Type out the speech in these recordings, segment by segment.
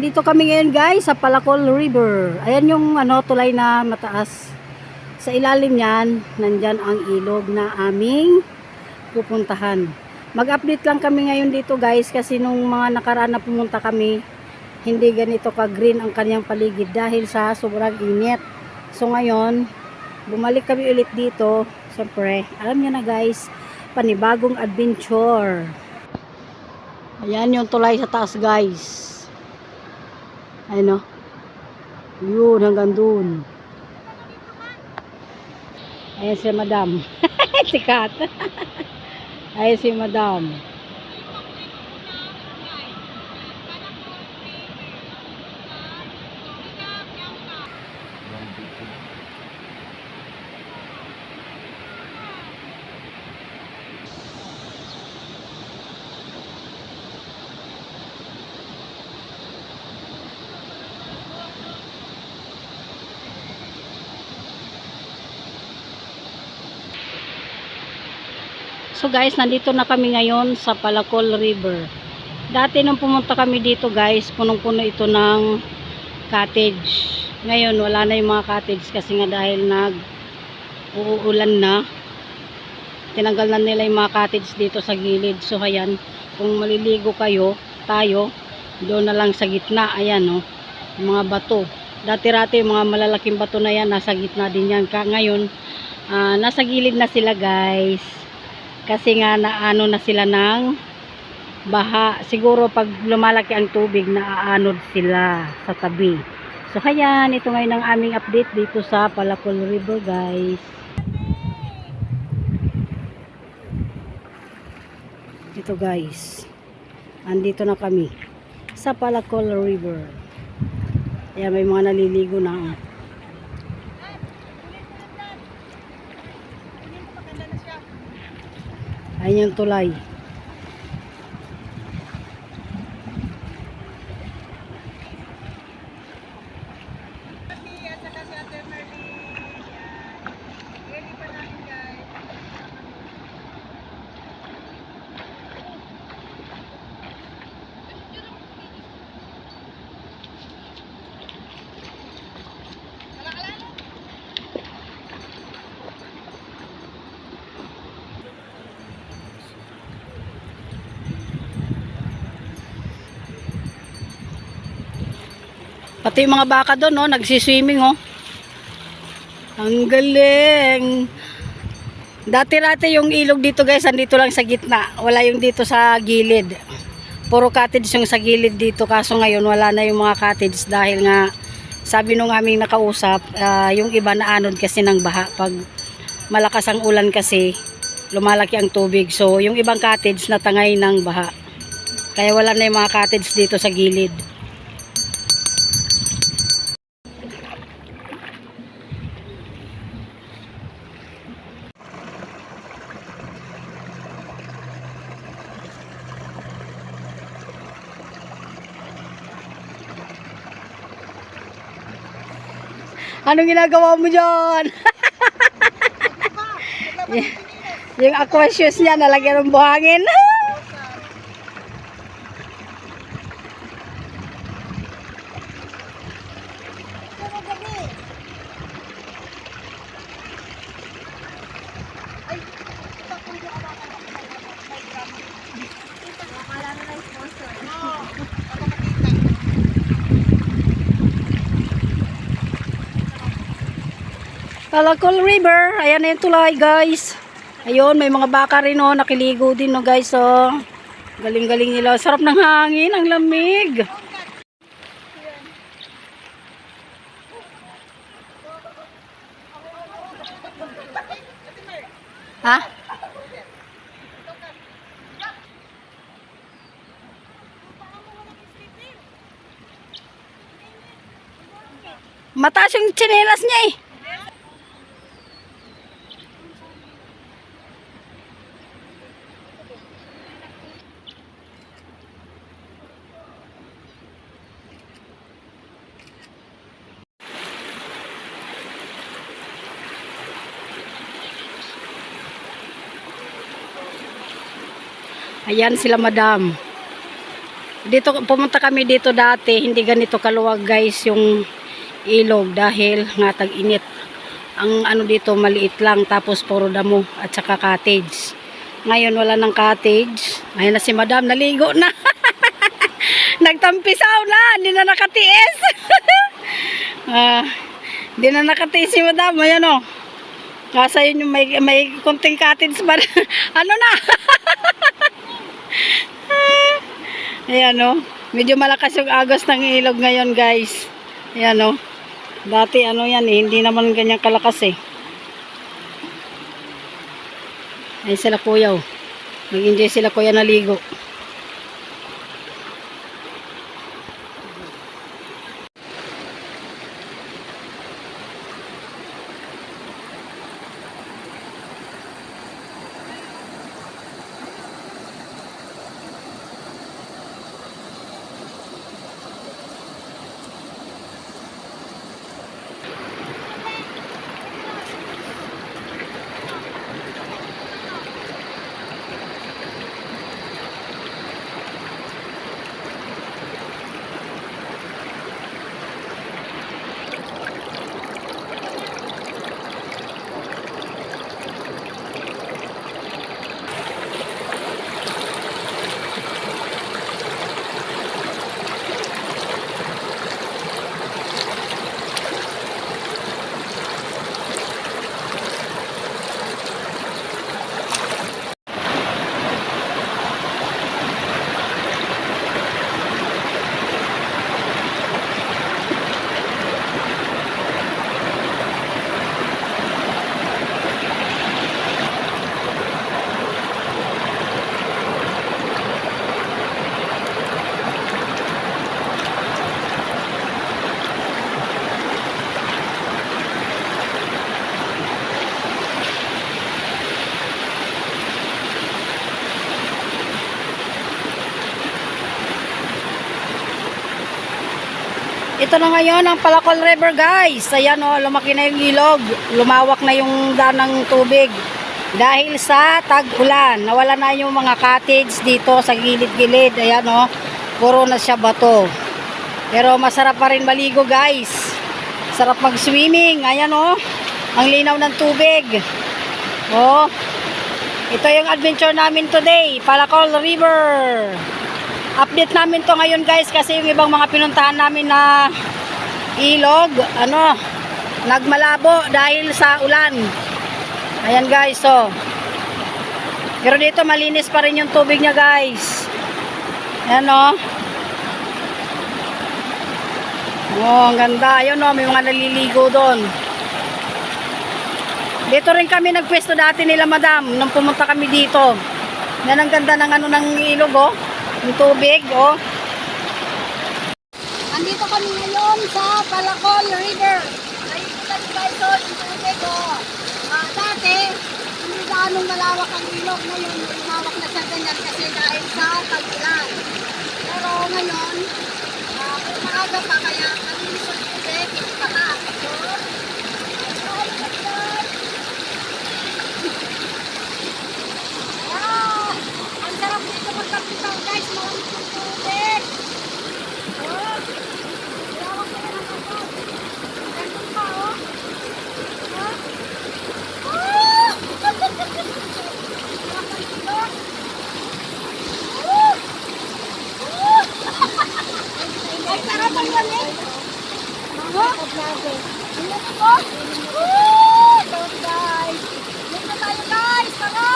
Nandito kami ngayon guys sa Palacol River. Ayan yung ano tulay na mataas. Sa ilalim niyan, nandyan ang ilog na aming pupuntahan. Mag-update lang kami ngayon dito guys kasi nung mga nakaraan na pumunta kami, hindi ganito ka-green ang kanyang paligid dahil sa sobrang init. So ngayon, bumalik kami ulit dito. Siyempre, alam niyo na guys, panibagong adventure. Ayan yung tulay sa taas guys. Ayun o. Yun, hanggang dun. Ayan si madam. si Kat. Ayan si madam. So guys, nandito na kami ngayon sa Palacol River. Dati nung pumunta kami dito guys, punong-puno ito ng cottage. Ngayon, wala na yung mga cottage kasi nga dahil nag uulan na. Tinanggal na nila yung mga cottage dito sa gilid. So ayan, kung maliligo kayo, tayo, doon na lang sa gitna. Ayan oh, yung mga bato. Dati-rati mga malalaking bato na yan, nasa gitna din yan. Ngayon, ah, nasa gilid na sila guys kasi nga naano na sila ng baha. Siguro pag lumalaki ang tubig, naaanod sila sa tabi. So ayan, ito ngayon ang aming update dito sa Palacol River guys. Ito guys. Andito na kami sa Palacol River. Ayan, may mga naliligo na. Ayan yung tulay. Pati mga baka doon, no, nagsiswimming, oh. Ang galing. Dati-rati yung ilog dito, guys, andito lang sa gitna. Wala yung dito sa gilid. Puro cottage yung sa gilid dito. Kaso ngayon, wala na yung mga cottage dahil nga, sabi nung aming nakausap, ah, yung iba na anod kasi ng baha. Pag malakas ang ulan kasi, lumalaki ang tubig. So, yung ibang cottage natangay ng baha. Kaya wala na yung mga cottage dito sa gilid. Anong ginagawa mo dyan? Yung aquarius niya nalagyan ng buhangin. Palacol River. Ayan na yung tulay guys. Ayun, may mga baka rin oh. Nakiligo din oh guys oh. Galing-galing nila. Sarap ng hangin. Ang lamig. Ha? Mataas yung tsinelas niya eh. Ayan sila madam. Dito, pumunta kami dito dati, hindi ganito kaluwag guys yung ilog dahil nga tag-init. Ang ano dito maliit lang tapos puro damo at saka cottage. Ngayon wala ng cottage. Ngayon na si madam naligo na. Nagtampisaw na, hindi na nakatiis. Ah, hindi na nakatiis si madam, ayan o. Kasa yun yung may, may konting cottage pa. ano na? ayan o. Medyo malakas yung agos ng ilog ngayon guys. Ayan o. Dati ano yan eh, hindi naman ganyan kalakas eh. Ay sila kuya oh. Nag-enjoy sila kuya naligo. Ito na ngayon ang Palacol River guys. Ayan o, lumaki na yung ilog. Lumawak na yung daan ng tubig. Dahil sa tag-ulan. Nawala na yung mga cottage dito sa gilid-gilid. Ayan o, puro na siya bato. Pero masarap pa rin maligo guys. Sarap mag-swimming. Ayan o, ang linaw ng tubig. O, ito yung adventure namin today. Palacol River. Update namin to ngayon guys kasi yung ibang mga pinuntahan namin na ilog, ano, nagmalabo dahil sa ulan. Ayan guys, so. Pero dito malinis pa rin yung tubig niya guys. Ayan o. Oh, ang ganda. Ayun o, may mga naliligo doon. Dito rin kami nagpwesto dati nila madam nung pumunta kami dito. Yan ang ganda ng ano ng ilog oh. Yung tubig oh. Andito kami ngayon sa Palacol River. Nakikita niyo guys oh, yung tubig oh. Ah, dati, hindi gaanong malawak ang ilog. Ngayon, lumawak na siya ganyan kasi dahil sa tag-ulan. Pero ngayon, kung maaga pa kaya malinis ang tubig, ay, ganda. Ah, ang sarap dito magkapitaw guys, malamig yung tubig. Oh, lawak na yan ang ako. Ganun pa oh. Ah. Ah! Nakakaligo. Oh! Oh! Ang sarap ang lamig. Oh! Ang lamig oh. Oh! Don't guys. Dito tayo guys, tara!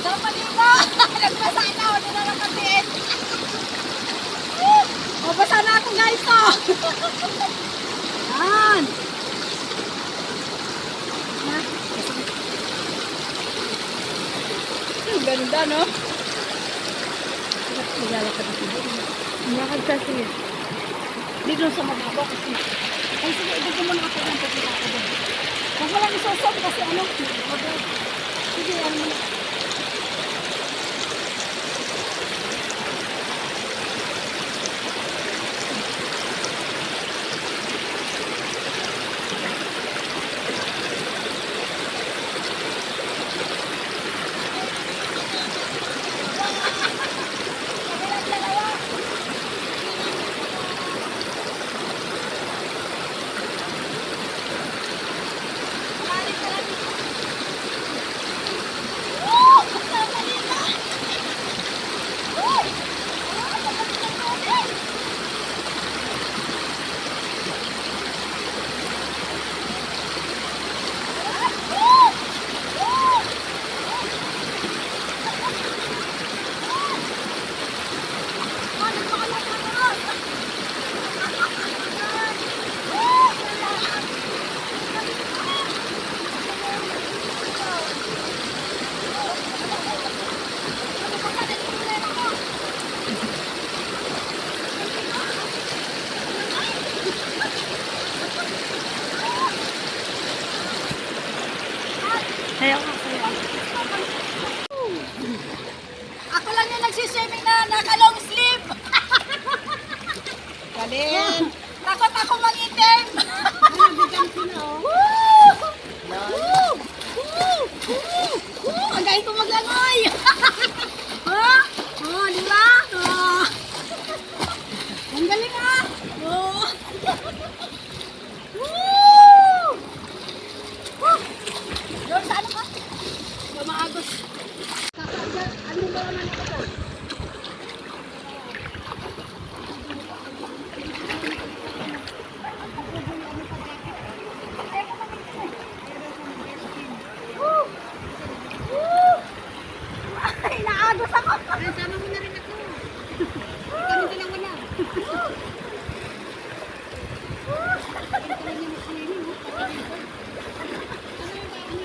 Sa paligo! Nagbasa na, wala na nakatiin. O, basa na ako guys to! Yan! Ang ganda, no? Maglalakad ako doon. Maglalakad kasi. Dito sa mababaw kasi. Ay, sige, ibig ko muna ako ng pagkita ko doon. Huwag mo lang isosob kasi ano. Sige, ano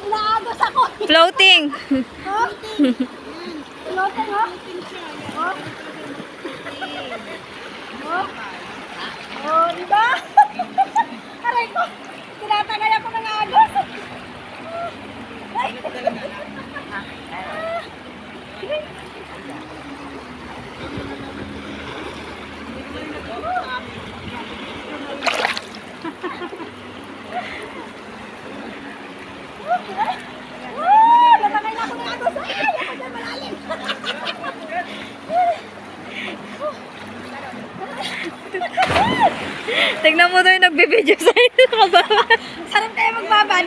Naagos ako. Floating. Floating, oh. Oh. Oh. Oh, di ba? Aray ko. Tinatangay ako ng agos. Ay. Woo! Natangay na ako ng agos. Ay, ako dyan malalim. Tignan mo yung nagbibideo sa'yo. Nakababa. Sarap kaya magbabad.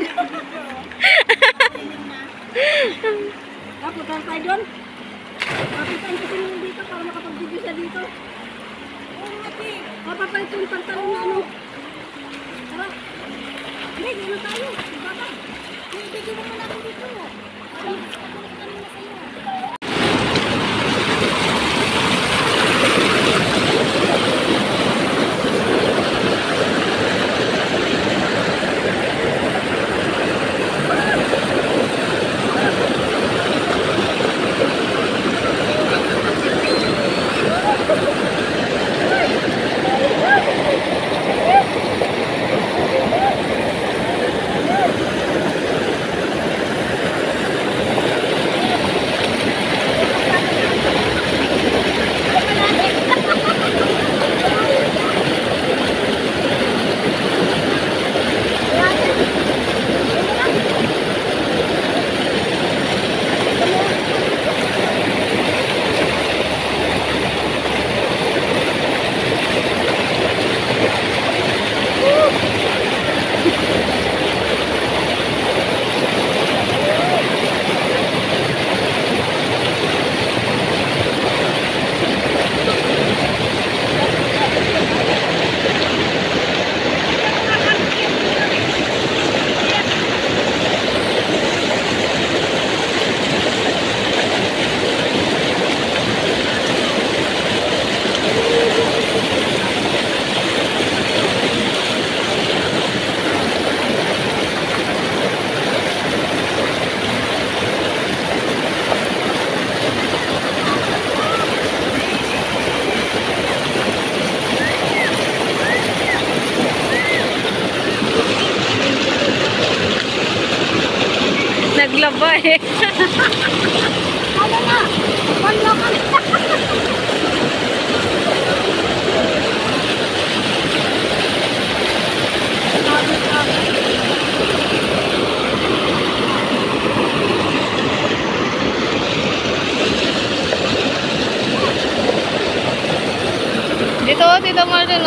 Kaputan tayo doon. Kaputan ko sila dito para makapag-video siya dito. Papapalit yung pantalon na ano. Tara. Hindi, na tayo. Mo muna ako dito.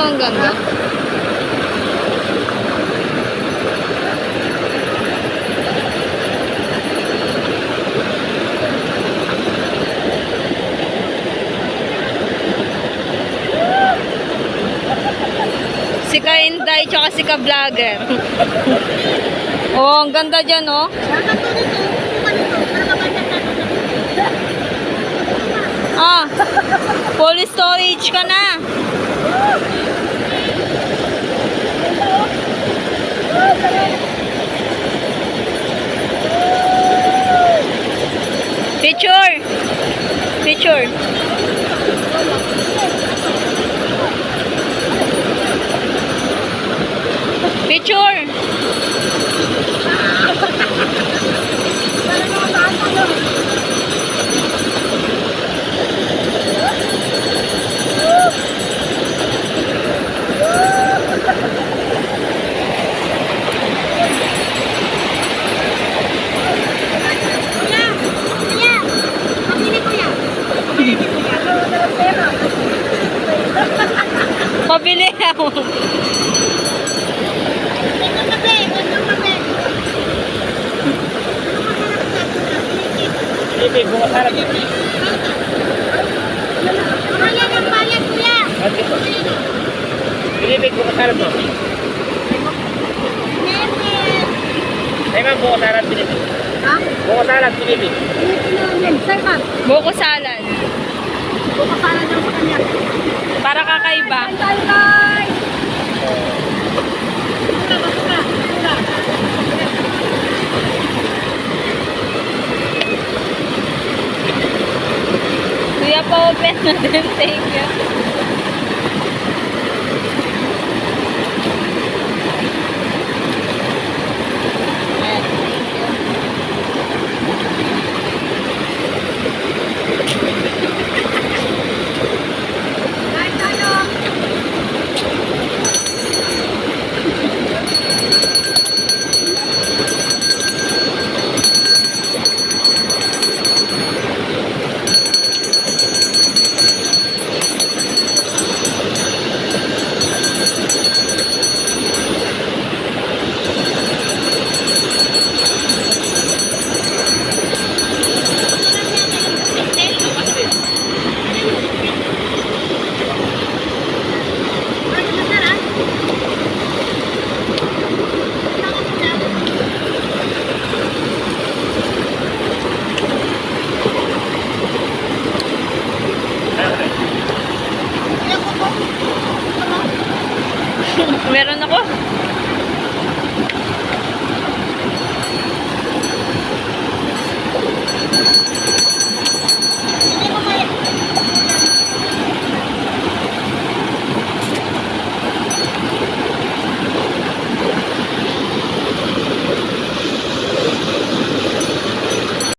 Ang ganda. Si Ka Inday, tsaka si Ka Vlogger. oh, ang ganda dyan, oh. Ah, full storage ka na. Picture. Picture. Picture. Para mabasa no. Pabili ako. Ito kape, ito kape. Pilipig, bukas harap mo. Pangalan ng bayan, kuya. Pilipig, bukas harap mo. Never. Ay ma'am, bukas harap, pilipig. Ha? Bukas harap, pilipig. Sir, ma'am. Buko salad. Pupakalan daw sa kanya. Para kakaiba. Bye, bye, bye. Tara, tara. Kuya pa open na din. Thank you.